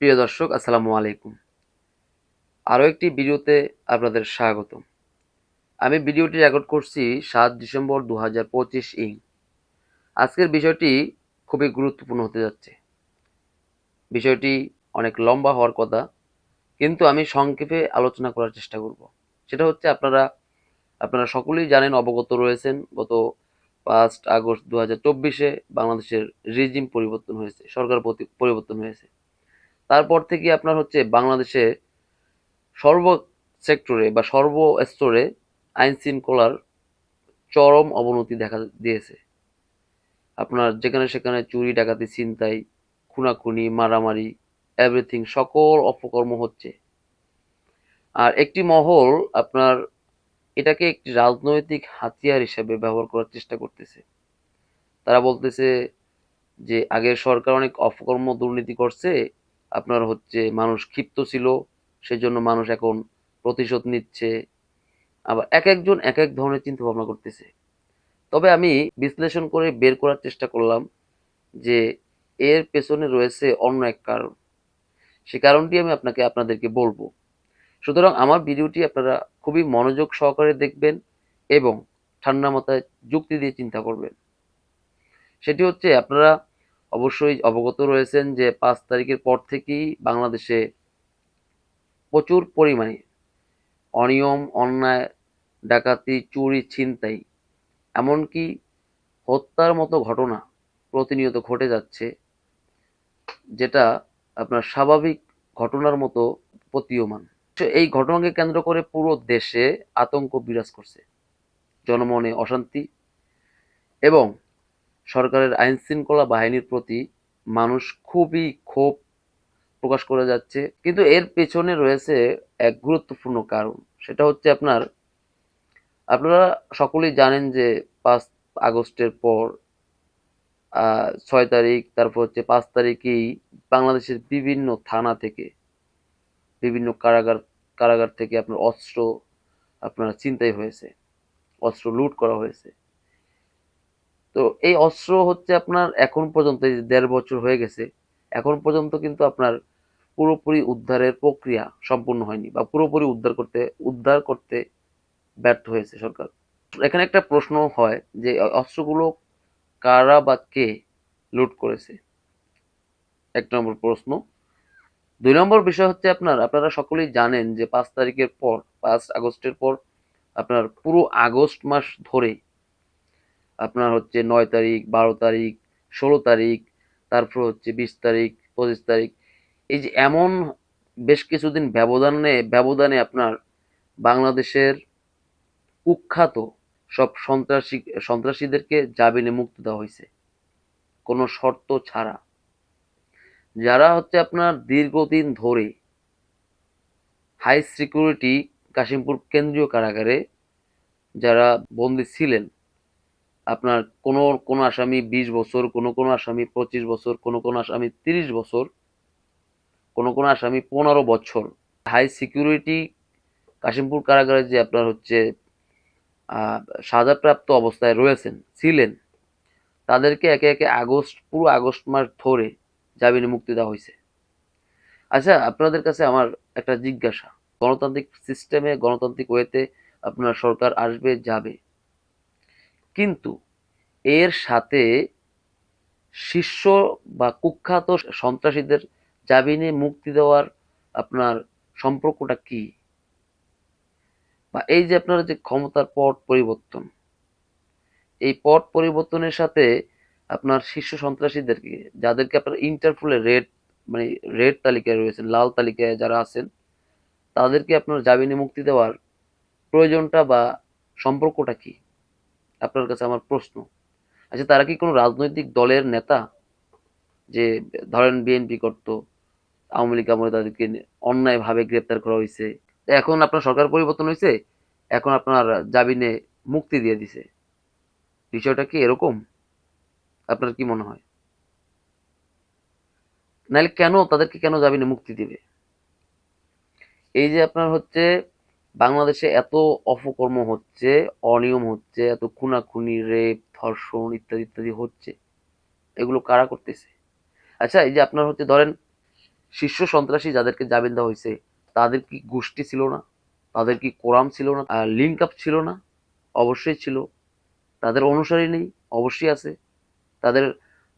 প্রিয় দর্শক, আসসালামু আলাইকুম। আরও একটি ভিডিওতে আপনাদের স্বাগতম। আমি ভিডিওটি রেকর্ড করছি সাত ডিসেম্বর দু হাজার পঁচিশ ইং। আজকের বিষয়টি খুবই গুরুত্বপূর্ণ হতে যাচ্ছে। বিষয়টি অনেক লম্বা হওয়ার কথা, কিন্তু আমি সংক্ষেপে আলোচনা করার চেষ্টা করব। সেটা হচ্ছে আপনারা আপনারা সকলেই জানেন অবগত রয়েছেন, গত পাঁচ আগস্ট দু হাজার চব্বিশে বাংলাদেশের রিজিম পরিবর্তন হয়েছে, সরকার পরিবর্তন হয়েছে। তারপর থেকে আপনার হচ্ছে বাংলাদেশে সর্ব সেক্টরে বা সর্ব স্তরে আইন শৃঙ্খলার চরম অবনতি দেখা দিয়েছে। আপনার যেখানে সেখানে চুরি, ডাকাতি, ছিনতাই, খুনাখুনি, মারামারি এভরিথিং সকল অপকর্ম হচ্ছে। আর একটি মহল আপনার এটাকে একটি রাজনৈতিক হাতিয়ার হিসেবে ব্যবহার করার চেষ্টা করতেছে। তারা বলতেছে যে আগের সরকার অনেক অপকর্ম দুর্নীতি করছে আপনার হচ্ছে মানুষ ক্ষিপ্ত ছিল, সেজন্য মানুষ এখন প্রতিশোধ নিচ্ছে, আবার এক একজন এক এক ধরনের চিন্তা ভাবনা করতেছে। তবে আমি বিশ্লেষণ করে বের করার চেষ্টা করলাম যে এর পেছনে রয়েছে অন্য এক কারণ। সে কারণটি আমি আপনাকে আপনাদেরকে বলব। সুতরাং আমার ভিডিওটি আপনারা খুবই মনোযোগ সহকারে দেখবেন এবং ঠান্ডা মাথায় যুক্তি দিয়ে চিন্তা করবেন। সেটি হচ্ছে আপনারা অবশ্যই অবগত রয়েছেন যে পাঁচ তারিখের পর থেকেই বাংলাদেশে প্রচুর পরিমাণে অনিয়ম, অন্যায়, ডাকাতি, চুরি, ছিনতাই, এমনকি হত্যার মতো ঘটনা প্রতিনিয়ত ঘটে যাচ্ছে, যেটা আপনার স্বাভাবিক ঘটনার মতো প্রতীয়মান। এই ঘটনাকে কেন্দ্র করে পুরো দেশে আতঙ্ক বিরাজ করছে, জনমনে অশান্তি এবং সরকারের আইন শৃঙ্খলা বাহিনীর প্রতি মানুষ খুবই ক্ষোভ প্রকাশ করে যাচ্ছে। কিন্তু এর পেছনে রয়েছে এক গুরুত্বপূর্ণ কারণ। সেটা হচ্ছে আপনার, আপনারা সকলেই জানেন যে পাঁচ আগস্টের পর ছয় তারিখ, তারপর হচ্ছে পাঁচ তারিখেই বাংলাদেশের বিভিন্ন থানা থেকে, বিভিন্ন কারাগার কারাগার থেকে আপনার অস্ত্র আপনার চিন্তাই হয়েছে। অস্ত্র লুট করা হয়েছে। তো এই অস্ত্র হচ্ছে আপনার এখন পর্যন্ত এই দেড় বছর হয়ে গেছে, এখন পর্যন্ত কিন্তু আপনার পুরোপুরি উদ্ধারের প্রক্রিয়া সম্পূর্ণ হয়নি বা পুরোপুরি উদ্ধার করতে উদ্ধার করতে ব্যর্থ হয়েছে সরকার। এখানে একটা প্রশ্ন হয় যে অস্ত্রগুলো কারা বা কে লুট করেছে? এক নম্বর প্রশ্ন। দুই নম্বর বিষয় হচ্ছে আপনার, আপনারা সকলেই জানেন যে পাঁচ তারিখের পর, পাঁচ আগস্টের পর আপনার পুরো আগস্ট মাস ধরে আপনার হচ্ছে নয় তারিখ, বারো তারিখ, ষোলো তারিখ, তারপর হচ্ছে বিশ তারিখ, পঁচিশ তারিখ। এই যে এমন বেশ কিছুদিন ব্যবধানে ব্যবধানে আপনার বাংলাদেশের কুখ্যাত সব সন্ত্রাসী, সন্ত্রাসীদেরকে জামিনে মুক্ত দেওয়া হয়েছে। কোনো শর্ত ছাড়া। যারা হচ্ছে আপনার দীর্ঘদিন ধরে হাই সিকিউরিটি কাশিমপুর কেন্দ্রীয় কারাগারে যারা বন্দী ছিলেন আপনার কোনো কোনো আসামি বিশ বছর, কোনো কোনো আসামি পঁচিশ বছর, কোনো কোনো আসামি তিরিশ বছর, কোনো কোনো আসামি পনেরো বছর। হাই সিকিউরিটি কাশিমপুর কারাগারে যে আপনার হচ্ছে সাজাপ্রাপ্ত অবস্থায় রয়েছেন, ছিলেন, তাদেরকে একে একে আগস্ট, পুরো আগস্ট মাস ধরে জামিনে মুক্তি দেওয়া হয়েছে। আচ্ছা আপনাদের কাছে আমার একটা জিজ্ঞাসা। গণতান্ত্রিক সিস্টেমে গণতান্ত্রিক ওয়েতে আপনার সরকার আসবে, যাবে কিন্তু এর সাথে শিষ্য বা কুখ্যাত সন্ত্রাসীদের জামিনে মুক্তি দেওয়ার আপনার সম্পর্কটা কি? বা এই যে আপনার যে ক্ষমতার পট পরিবর্তন, এই পট পরিবর্তনের সাথে আপনার শীর্ষ সন্ত্রাসীদেরকে, যাদেরকে আপনার ইন্টারফুলে রেড মানে রেড তালিকায় রয়েছেন, লাল তালিকায় যারা আছেন, তাদেরকে আপনার জামিনে মুক্তি দেওয়ার প্রয়োজনটা বা সম্পর্কটা কি? আপনার কাছে আমার প্রশ্ন। আচ্ছা তারা কি কোনো রাজনৈতিক দলের নেতা? যে ধরেন বিএনপি করতো, আওয়ামী লীগ আমলে তাদেরকে অন্যায়ভাবে গ্রেপ্তার করা হয়েছে এখন আপনার সরকার পরিবর্তন হয়েছে এখন আপনার জামিনে মুক্তি দিয়ে দিছে। বিষয়টা কি এরকম? আপনার কি মনে হয়? নাহলে কেন তাদেরকে কেন জামিনে মুক্তি দিবে? এই যে আপনার হচ্ছে বাংলাদেশে এত অপকর্ম হচ্ছে, অনিয়ম হচ্ছে, এত খুনাখুনি রেপ ধর্ষণ ইত্যাদি ইত্যাদি হচ্ছে, এগুলো কারা করতেছে? আচ্ছা এই যে আপনার হচ্ছে ধরেন, শীর্ষ সন্ত্রাসী যাদেরকে জামিন দেওয়া হয়েছে, তাদের কি গোষ্ঠী ছিল না? তাদের কি কোরাম ছিল না? লিঙ্ক আপ ছিল না? অবশ্যই ছিল। তাদের অনুসারী নেই? অবশ্যই আছে। তাদের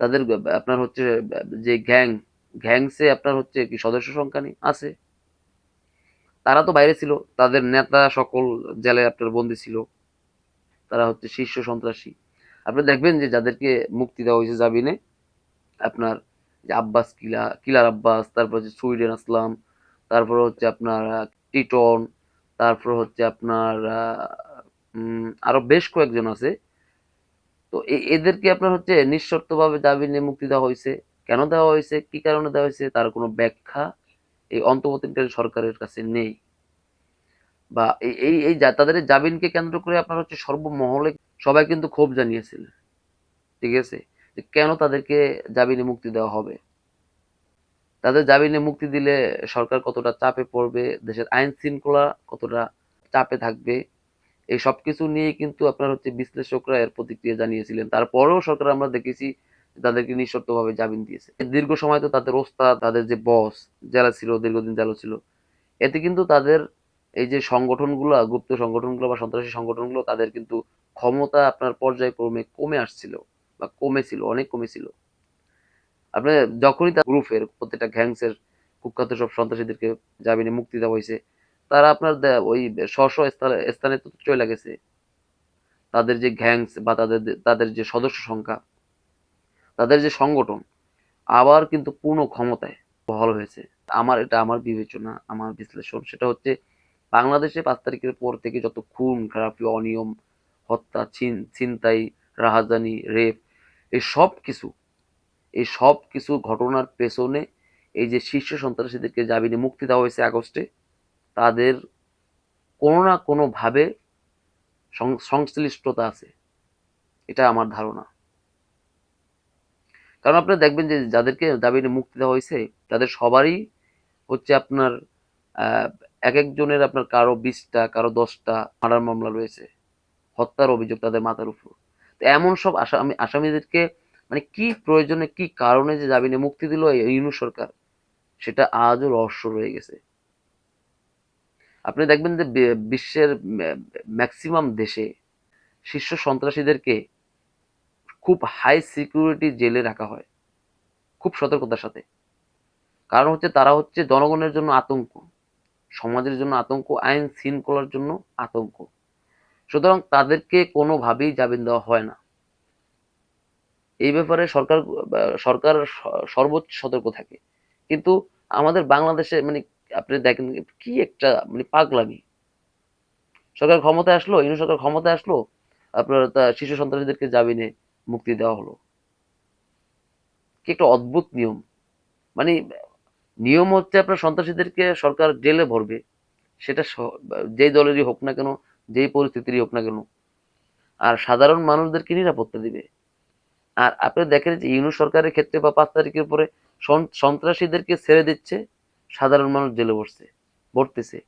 তাদের, আপনার হচ্ছে, যে গ্যাং গ্যাংসে আপনার হচ্ছে কি সদস্য সংখ্যা নেই? আছে। তারা তো বাইরে ছিল, তাদের নেতা সকল জেলে আপনার বন্দি ছিল। তারা হচ্ছে শীর্ষ সন্ত্রাসী। আপনি দেখবেন যে যাদেরকে মুক্তি দেওয়া হয়েছে জামিনে, আপনার যে আব্বাস কিলা, কিলার আব্বাস, তারপর হচ্ছে সুইডেন আসলাম, তারপর হচ্ছে আপনার টিটন, তারপর হচ্ছে আপনার আরও বেশ কয়েকজন আছে। তো এদেরকে আপনার হচ্ছে নিঃশর্তভাবে জামিনে মুক্তি দেওয়া হয়েছে। কেন দেওয়া হয়েছে? কি কারণে দেওয়া হয়েছে? তার কোনো ব্যাখ্যা এই অন্তর্বর্তীকালীন সরকারের কাছে নেই। বা এই এই তাদের জামিনকে কেন্দ্র করে আপনার হচ্ছে সর্বমহলে সবাই কিন্তু ক্ষোভ জানিয়েছিলেন ঠিক আছে? যে কেন তাদেরকে জামিনে মুক্তি দেওয়া হবে? তাদের জামিনে মুক্তি দিলে সরকার কতটা চাপে পড়বে? দেশের আইন শৃঙ্খলা কতটা চাপে থাকবে? এই সব কিছু নিয়ে কিন্তু আপনার হচ্ছে বিশ্লেষকরা এর প্রতিক্রিয়া জানিয়েছিলেন। তারপরেও সরকার আমরা দেখেছি তাদেরকে নিঃশর্তভাবে জামিন দিয়েছে। দীর্ঘ সময় তো তাদের ওস্তাদ, তাদের যে বস যারা ছিল, দীর্ঘদিন যারা ছিল, এতে কিন্তু তাদের এই যে সংগঠনগুলো, গুপ্ত সংগঠনগুলো বা সন্ত্রাসী সংগঠনগুলো তাদের কিন্তু ক্ষমতা আপনার পর্যায়ক্রমে কমে আসছিল বা কমেছিল, অনেক কমেছিল। আপনি যখনই তার গ্রুপের প্রত্যেকটা গ্যাংসের কুখ্যাত সব সন্ত্রাসীদেরকে জামিনে মুক্তি দেওয়া হয়েছে, তারা আপনার ওই স্ব স্থানে তো চলে গেছে। তাদের যে গ্যাংস বা তাদের তাদের যে সদস্য সংখ্যা তাদের যে সংগঠন, আবার কিন্তু পূর্ণ ক্ষমতায় বহাল হয়েছে। আমার এটা আমার বিবেচনা, আমার বিশ্লেষণ। সেটা হচ্ছে, বাংলাদেশে পাঁচ তারিখের পর থেকে যত খুন, খারাপি, অনিয়ম, হত্যা, ছিন, ছিনতাই, রাহাজানি, রেপ, এই সব কিছু, এই সব কিছু ঘটনার পেছনে এই যে শীর্ষ সন্ত্রাসীদেরকে জামিনে মুক্তি দেওয়া হয়েছে আগস্টে, তাদের কোনো না কোনোভাবে সংশ্লিষ্টতা আছে। এটা আমার ধারণা। কারণ আপনি দেখবেন যে যাদেরকে জামিনে মুক্তি দেওয়া হয়েছে, তাদের সবারই হচ্ছে আপনার এক একজনের আপনার কারও বিশটা, কারও দশটা মার্ডার মামলা রয়েছে। হত্যার অভিযোগ তাদের মাথার উপর। তো এমন সব আসামি আসামিদেরকে মানে কি প্রয়োজনে, কি কারণে যে জামিনে মুক্তি দিল এই ইউনূস সরকার, সেটা আজও রহস্য রয়ে গেছে। আপনি দেখবেন যে বিশ্বের ম্যাক্সিমাম দেশে শীর্ষ সন্ত্রাসীদেরকে খুব হাই সিকিউরিটি জেলে রাখা হয়। খুব সতর্কতার সাথে। কারণ হচ্ছে তারা হচ্ছে জনগণের জন্য আতঙ্ক। সমাজের জন্য আতঙ্ক, আইন শৃঙ্খলার জন্য আতঙ্ক। সুতরাং তাদেরকে কোনোভাবেই জামিন দেওয়া হয় না। এই ব্যাপারে সরকার সরকার সর্বোচ্চ সতর্ক থাকে। কিন্তু আমাদের বাংলাদেশে মানে আপনি দেখেন কি একটা মানে পাগলামি। সরকার ক্ষমতায় আসলো ইউনূস সরকার ক্ষমতায় আসলো, আপনার শিশু সন্ত্রাসীদেরকে জামিনে মুক্তি দেওয়া হলো। কি একটা অদ্ভুত নিয়ম। মানে নিয়ম হচ্ছে আপনার সন্ত্রাসীদেরকে সরকার জেলে ভরবে। সেটা যেই দলেরই হোক না কেন, যেই পরিস্থিতিরই হোক না কেন। আর সাধারণ মানুষদেরকে নিরাপত্তা দিবে। আর আপনি দেখেন যে ইউনূস সরকারের ক্ষেত্রে বা পাঁচ তারিখের পরে সন- সন্ত্রাসীদেরকে ছেড়ে দিচ্ছে, সাধারণ মানুষ জেলে বসছে ভরতেছে।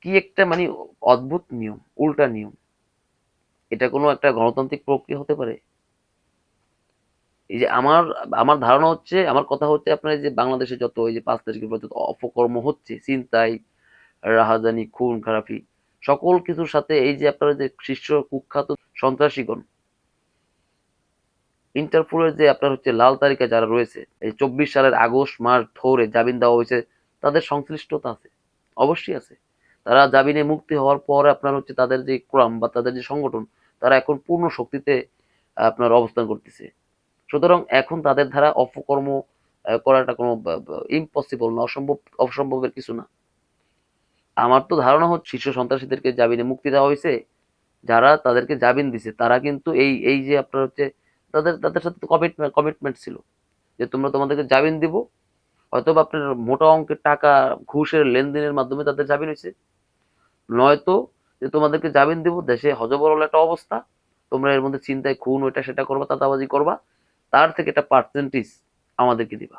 কি একটা মানে অদ্ভুত নিয়ম, উল্টা নিয়ম। এটা কোনো একটা গণতান্ত্রিক প্রক্রিয়া হতে পারে? এই যে আমার আমার ধারণা হচ্ছে, আমার কথা হচ্ছে আপনার যে বাংলাদেশে যত এই যে পাঁচ তারিখের পর যত অপকর্ম হচ্ছে চিন্তাই রাহাজানি, খুন, খারাপি, সকল কিছুর সাথে এই যে আপনার যে শীর্ষ কুখ্যাত সন্ত্রাসীগণ, ইন্টারপোলের যে আপনার হচ্ছে লাল তালিকা যারা রয়েছে, এই চব্বিশ সালের আগস্ট মাস ধরে জামিন দেওয়া হয়েছে, তাদের সংশ্লিষ্টতা আছে, অবশ্যই আছে। তারা জামিনে মুক্তি হওয়ার পর আপনার হচ্ছে তাদের যে ক্রাম বা তাদের যে সংগঠন তারা এখন পূর্ণ শক্তিতে আপনার অবস্থান করতেছে। সুতরাং এখন তাদের দ্বারা অপকর্ম করাটা কোনো ইম্পসিবল না, অসম্ভব, অসম্ভবের কিছু না। আমার তো ধারণা হচ্ছে শীর্ষ সন্ত্রাসীদেরকে জামিনে মুক্তি দেওয়া হয়েছে। যারা তাদেরকে জামিন দিছে, তারা কিন্তু এই এই যে আপনার হচ্ছে, তাদের তাদের সাথে কমিটমেন্ট কমিটমেন্ট ছিল। যে তোমরা তোমাদেরকে জামিন দিব হয়তো বা আপনার মোটা অঙ্কের টাকা, ঘুষের লেনদেনের মাধ্যমে তাদের জামিন হয়েছে। নয়তো যে তোমাদেরকে জামিন দিব, দেশে হজবরল একটা অবস্থা। তোমরা এর মধ্যে চিন্তায় খুন, ওইটা সেটা করবা, তাতাবাজি করবা। তার থেকে একটা পার্সেন্টেজ আমাদেরকে দিবা।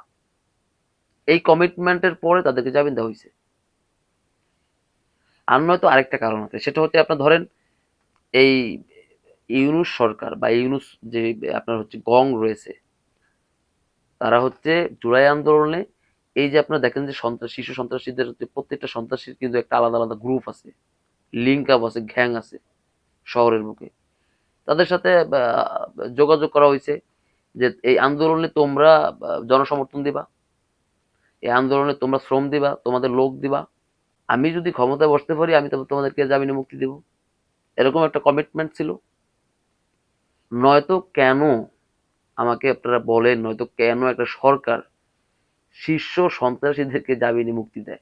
এই কমিটমেন্টের পরে তাদেরকে জামিন দেওয়া হয়েছে। আর নয়তো আরেকটা কারণ আছে, সেটা হচ্ছে আপনার ধরেন, এই ইউনুস সরকার বা ইউনুস যে আপনার হচ্ছে গং রয়েছে, তারা হচ্ছে জুলাই আন্দোলনে এই যে আপনারা দেখেন যে সন্ত্রাস, শিশু সন্ত্রাসীদের প্রত্যেকটা সন্ত্রাসীর কিন্তু একটা আলাদা আলাদা গ্রুপ আছে। লিঙ্ক আপ আছে গ্যাং আছে শহরের বুকে। তাদের সাথে যোগাযোগ করা হয়েছে যে এই আন্দোলনে তোমরা জনসমর্থন দিবা, এই আন্দোলনে তোমরা শ্রম দিবা, তোমাদের লোক দিবা। আমি যদি ক্ষমতায় বসতে পারি, আমি তবে তোমাদেরকে জামিনে মুক্তি দেব। এরকম একটা কমিটমেন্ট ছিল। নয়তো কেন আমাকে আপনারা বলেন, নয়তো কেন একটা সরকার শীর্ষ সন্ত্রাসীদেরকে জামিনে মুক্তি দেয়?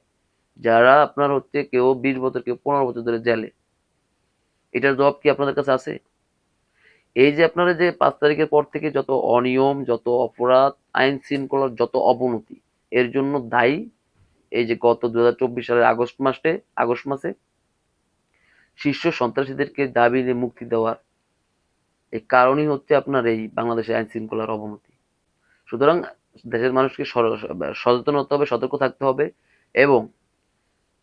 যারা আপনার হচ্ছে কেউ বিশ বছর, কেউ পনেরো বছর ধরে জেলে, এটার জবাব কি আপনাদের কাছে আছে? এই যে আপনারা যে পাঁচ তারিখের পর থেকে যত অনিয়ম, যত অপরাধ, আইন শৃঙ্খলার যত অবনতি, এর জন্য দায়ী, এই যে গত দুই হাজার চব্বিশ সালের আগস্ট মাসে আগস্ট মাসে, শীর্ষ সন্ত্রাসীদেরকে জামিনে মুক্তি দেওয়ার এই কারণই হচ্ছে আপনার এই বাংলাদেশের আইন শৃঙ্খলার অবনতি। সুতরাং দেশের মানুষকে সচেতন হতে হবে, সতর্ক থাকতে হবে এবং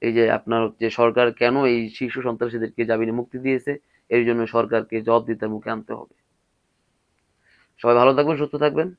এই যে আপনার যে সরকার কেন এই শিশু সন্ত্রাসীদেরকে জামিনে মুক্তি দিয়েছে? এর জন্য সরকারকে জবাব দিতে মুখে আনতে হবে। সবাই ভালো থাকবেন, সুস্থ থাকবেন।